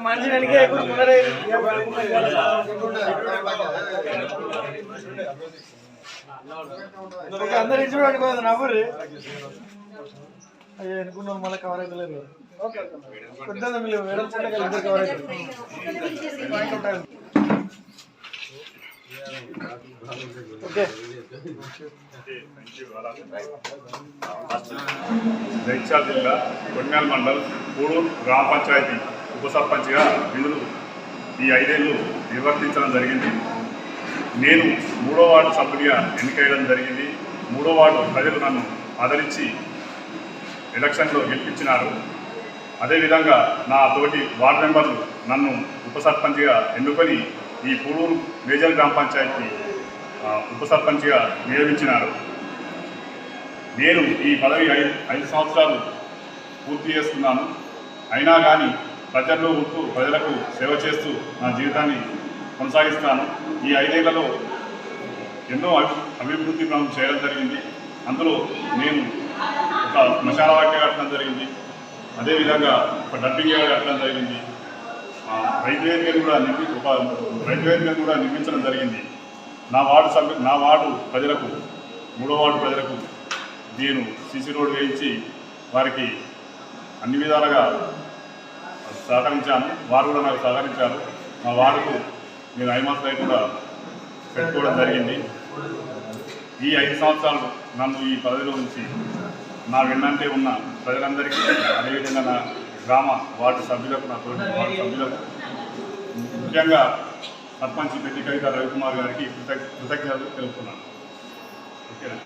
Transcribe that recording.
మనిషి వెనకే అందరు ఇచ్చి చూడండి కొంచెం నవ్వుర్రి అయ్యో అనుకున్నాం మళ్ళీ కవర్ అవుతలేదు కొద్దిగా మీరు వేరే కవర్ అవుతారు ఓకే జిల్లా కొన్యాల్ మండల్ పూడూరు గ్రామ పంచాయతీ ఉప సర్పంచ్గా విధులు ఈ ఐదేళ్ళు నిర్వర్తించడం జరిగింది. నేను మూడో వార్డు సభ్యుడిగా ఎన్నికయ్యడం జరిగింది. మూడో వార్డు ప్రజలు నన్ను ఆదరించి ఎలక్షన్లో గెలిపించినారు. అదేవిధంగా నా తోటి వార్డు మెంబర్లు నన్ను ఉప సర్పంచ్గా ఎన్నుకొని ఈ పూడూరు మేజర్ గ్రామ పంచాయతీ ఉప సర్పంచ్గా నియమించినారు. నేను ఈ పదవి ఐదు ఐదు సంవత్సరాలు పూర్తి చేస్తున్నాను అయినా కానీ ప్రజల్లో ఉంటూ ప్రజలకు సేవ చేస్తూ నా జీవితాన్ని కొనసాగిస్తాను. ఈ ఐదేళ్ళలో ఎన్నో అభి అభివృద్ధి మనం చేయడం జరిగింది. అందులో నేను ఒక శ్మశాన వాక్య కట్టడం జరిగింది. అదేవిధంగా ఒక డబ్బింగ్ కట్టడం జరిగింది. రైతు కూడా నిర్మి ఒక రైతు కూడా నిర్మించడం జరిగింది. నా వార్డు సభ్యు నా వార్డు ప్రజలకు మూడో వార్డు ప్రజలకు నేను సిసి రోడ్ వేయించి వారికి అన్ని విధాలుగా సహకరించాను. వారు కూడా నాకు సహకరించారు. మా వార్డుకు నేను ఐమాస్ లైట్ కూడా పెట్టుకోవడం జరిగింది. ఈ ఐదు సంవత్సరాలు నన్ను ఈ పదవిలో ఉంచి నా వెన్నంటే ఉన్న ప్రజలందరికీ అదేవిధంగా నా గ్రామ వార్డు సభ్యులకు నా తోటి వార్డు సభ్యులకు ముఖ్యంగా సర్పంచ్ పెట్టి కవిత రవికుమార్ గారికి కృతజ్ఞతలు తెలుపుతున్నాను. ఓకేనా?